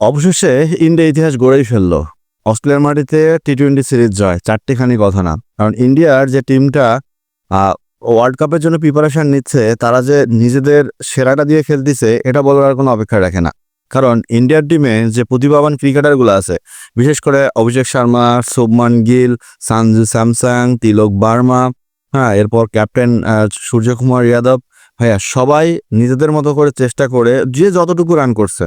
অবশেষে ইন্ডিয়া ইতিহাস গড়েই ফেলল। অস্ট্রেলিয়ার মাটিতে টি টোয়েন্টি সিরিজ জয়, চারটিখানি কথা না। কারণ ইন্ডিয়ার যে টিমটা ওয়ার্ল্ড কাপের জন্য প্রিপারেশন নিচ্ছে, তারা যে নিজেদের সেরাটা দিয়ে খেলতেছে, এটা বলার আর কোনো অপেক্ষা রাখে না। কারণ ইন্ডিয়ার টিমে যে প্রতিভাবান ক্রিকেটারগুলো আছে, বিশেষ করে অভিষেক শর্মা, শুভমান গিল, সানজু স্যামসাং, তিলক বার্মা হ্যাঁ এরপর ক্যাপ্টেন সূর্যকুমার ইয়াদব ভাইয়া, সবাই নিজেদের মতো করে চেষ্টা করে যে যতটুকু রান করছে।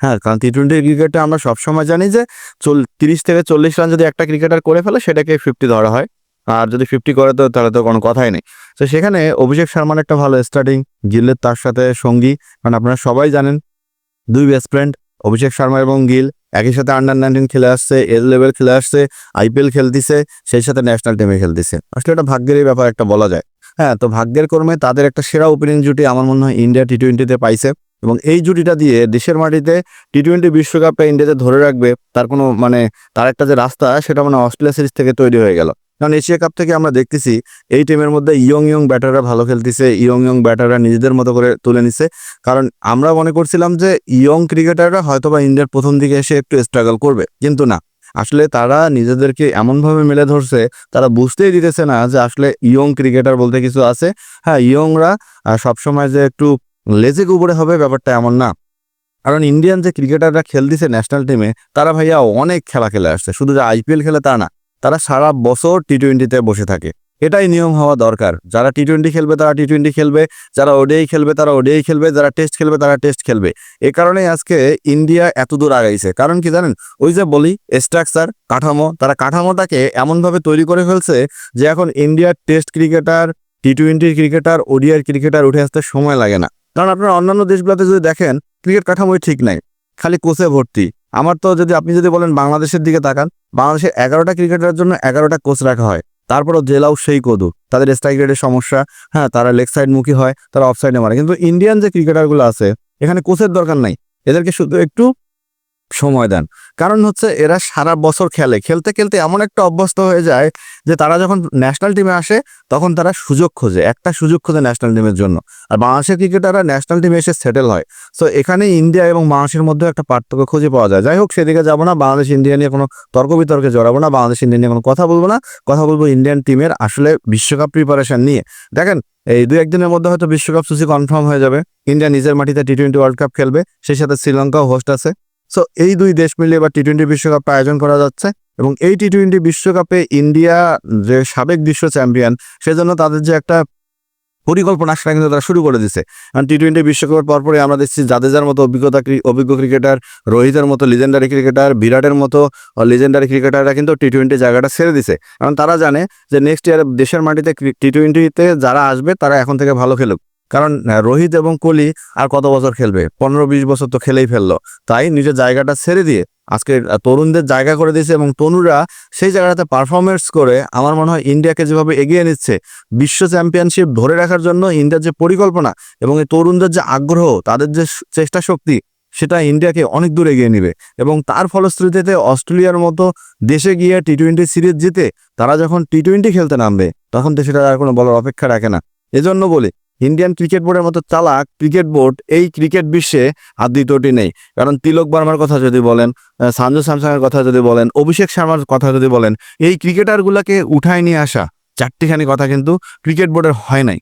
হ্যাঁ কারণ টি টোয়েন্টি ক্রিকেটে আমরা সবসময় জানি যে চল, তিরিশ থেকে চল্লিশ রান যদি একটা ক্রিকেটার করে ফেলে, সেটাকে ফিফটি ধরা হয়। আর যদি ফিফটি করে, তো তাহলে তো কোনো কথাই নেই। তো সেখানে অভিষেক শর্মার একটা ভালো স্টার্টিং গিলের তার সাথে সঙ্গী। কারণ আপনারা সবাই জানেন, দুই বেস্ট ফ্রেন্ড অভিষেক শর্মা এবং গিল, একই সাথে আন্ডার নাইনটিন খেলে আসছে এল লেভেল খেলে আসছে আইপিএল খেলতেছে, সেই সাথে ন্যাশনাল টিমে খেলতেছে। আসলে এটা ভাগ্যেরই ব্যাপার একটা বলা যায়। হ্যাঁ তো ভাগ্যের কর্মে তাদের একটা সেরা ওপেনিং জুটি আমার মনে হয় ইন্ডিয়া টি টোয়েন্টিতে পাইছে। এবং এই জুটিটা দিয়ে দেশের মাটিতে টি টোয়েন্টি বিশ্বকাপটা ইন্ডিয়াতে ধরে রাখবে, তার কোনো মানে তার একটা যে রাস্তা, সেটা মানে অস্ট্রেলিয়া সিরিজ থেকে তৈরি হয়ে গেল। কারণ এশিয়া কাপ থেকে আমরা দেখতেছি, এই টিমের মধ্যে ইয়ং ইয়ং ব্যাটাররা ভালো খেলতেছে ইয়ং ইয়ং ব্যাটাররা নিজেদের মতো করে তুলে নিছে। কারণ আমরা মনে করছিলাম যে ইয়ং ক্রিকেটাররা হয়তোবা ইন্ডিয়ার প্রথম দিকে এসে একটু স্ট্রাগল করবে, কিন্তু না। আসলে তারা নিজেদেরকে এমনভাবে মেলে ধরছে, তারা বুঝতেই দিতেছে না যে আসলে ইয়ং ক্রিকেটার বলতে কিছু আছে। হ্যাঁ ইয়ংরা সবসময় যে একটু লেজে কুবরে হবে ব্যাপারটা এমন না। কারণ ইন্ডিয়ান যে ক্রিকেটাররা খেলতেছে ন্যাশনাল টিমে তারা ভাইয়া অনেক খেলা খেলে আসছে। শুধু যে আইপিএল খেলে তা না, তারা সারা বছর টি টোয়েন্টিতে বসে থাকে। এটাই নিয়ম হওয়া দরকার। যারা টি টোয়েন্টি খেলবে, তারা টি টোয়েন্টি খেলবে। যারা ওডিআই খেলবে, তারা ওডিআই খেলবে। যারা টেস্ট খেলবে, তারা টেস্ট খেলবে। এ কারণেই আজকে ইন্ডিয়া এত দূর আগাইছে। কারণ কি জানেন? ওই যে বলি স্ট্রাকচার কাঠামো, তারা কাঠামোটাকে এমনভাবে তৈরি করে ফেলছে যে এখন ইন্ডিয়ার টেস্ট ক্রিকেটার টি টোয়েন্টির ক্রিকেটার ওডিআর ক্রিকেটার উঠে আসতে সময় লাগে না। কারণ আপনারা অন্যান্য দেশগুলোতে যদি দেখেন, ক্রিকেট কাঠামোই ঠিক নাই, খালি কোচে ভর্তি। আমার তো যদি আপনি যদি বলেন বাংলাদেশের দিকে তাকান বাংলাদেশের এগারোটা ক্রিকেটারের জন্য এগারোটা কোচ রাখা হয়। তারপরও জেলাও সেই কদু। তাদের স্ট্রাইক রেটের সমস্যা হ্যাঁ তারা লেগ সাইড মুখী হয়, তারা অফ সাইডে মারে। কিন্তু ইন্ডিয়ান যে ক্রিকেটারগুলো আছে, এখানে কোচের দরকার নাই। এদেরকে শুধু একটু সময় দেন। কারণ হচ্ছে এরা সারা বছর খেলে। খেলতে খেলতে এমন একটা অভ্যস্ত হয়ে যায় যে তারা যখন ন্যাশনাল টিমে আসে, তখন তারা সুযোগ খোঁজে, একটা সুযোগ খোঁজে ন্যাশনাল টিমের জন্য। আর বাংলাদেশের ক্রিকেটাররা ন্যাশনাল টিমে এসে সেটেল হয়। সো এখানে ইন্ডিয়া এবং বাংলাদেশের মধ্যে একটা পার্থক্য খুঁজে পাওয়া যায়। যাই হোক, সেদিকে যাব না। বাংলাদেশ, ইন্ডিয়া নিয়ে কোনো তর্ক বিতর্কে জড়াবো না। বাংলাদেশ, ইন্ডিয়া নিয়ে কোনো কথা বলব না। কথা বলব ইন্ডিয়ান টিমের আসলে বিশ্বকাপ প্রিপারেশন নিয়ে। দেখেন, এই দু একদিনের মধ্যে হয়তো বিশ্বকাপ সূচি কনফার্ম হয়ে যাবে। ইন্ডিয়া নিজের মাটিতে টি টোয়েন্টি ওয়ার্ল্ড কাপ খেলবে। সেই সাথে শ্রীলঙ্কাও হোস্ট আছে। সো এই দুই দেশ মিলিয়ে এবার টি টোয়েন্টি বিশ্বকাপটা আয়োজন করা যাচ্ছে এবং এই টি টোয়েন্টি বিশ্বকাপে ইন্ডিয়া যে সাবেক বিশ্ব চ্যাম্পিয়ন সেজন্য তাদের যে একটা পরিকল্পনা সেটা কিন্তু তারা শুরু করে দিছে কারণ টি টোয়েন্টি বিশ্বকাপের পরপরই আমরা দেখছি জাদেজার মতো অভিজ্ঞতা অভিজ্ঞ ক্রিকেটার রোহিতের মতো লিজেন্ডারি ক্রিকেটার বিরাটের মতো লিজেন্ডারি ক্রিকেটাররা কিন্তু টি টোয়েন্টি জায়গাটা ছেড়ে দিছে কারণ তারা জানে যে নেক্সট ইয়ার দেশের মাটিতে টি টোয়েন্টিতে যারা আসবে, তারা এখন থেকে ভালো খেলুক। কারণ রোহিত এবং কোহলি আর কত বছর খেলবে? পনেরো, বিশ বছর তো খেলেই ফেলল। তাই নিজের জায়গাটা ছেড়ে দিয়ে আজকে তরুণদের জায়গা করে দিয়েছে এবং তরুণরা সেই জায়গাটাতে পারফরমেন্স করে আমার মনে হয় ইন্ডিয়াকে যেভাবে এগিয়ে নিচ্ছে, বিশ্ব চ্যাম্পিয়নশিপ ধরে রাখার জন্য ইন্ডিয়ার যে পরিকল্পনা এবং এই তরুণদের যে আগ্রহ, তাদের যে চেষ্টা শক্তি, সেটা ইন্ডিয়াকে অনেক দূর এগিয়ে নিবে। এবং তার ফলশ্রুতিতে অস্ট্রেলিয়ার মতো দেশে গিয়ে টি টোয়েন্টি সিরিজ জিতে তারা যখন টি টোয়েন্টি খেলতে নামবে, তখন তো সেটা আর কোনো বলার অপেক্ষা রাখে না। এজন্য বলি ইন্ডিয়ান ক্রিকেট বোর্ডের মতো চালাক ক্রিকেট বোর্ড এই ক্রিকেট বিশ্বে আর দ্বিতীয়টি নেই। কারণ তিলক বার্মার কথা যদি বলেন সঞ্জু স্যামসাংয়ের কথা যদি বলেন, অভিষেক শর্মার কথা যদি বলেন, এই ক্রিকেটারগুলোকে উঠায় নিয়ে আসা চারটিখানি কথা কিন্তু ক্রিকেট বোর্ডের হয় নাই।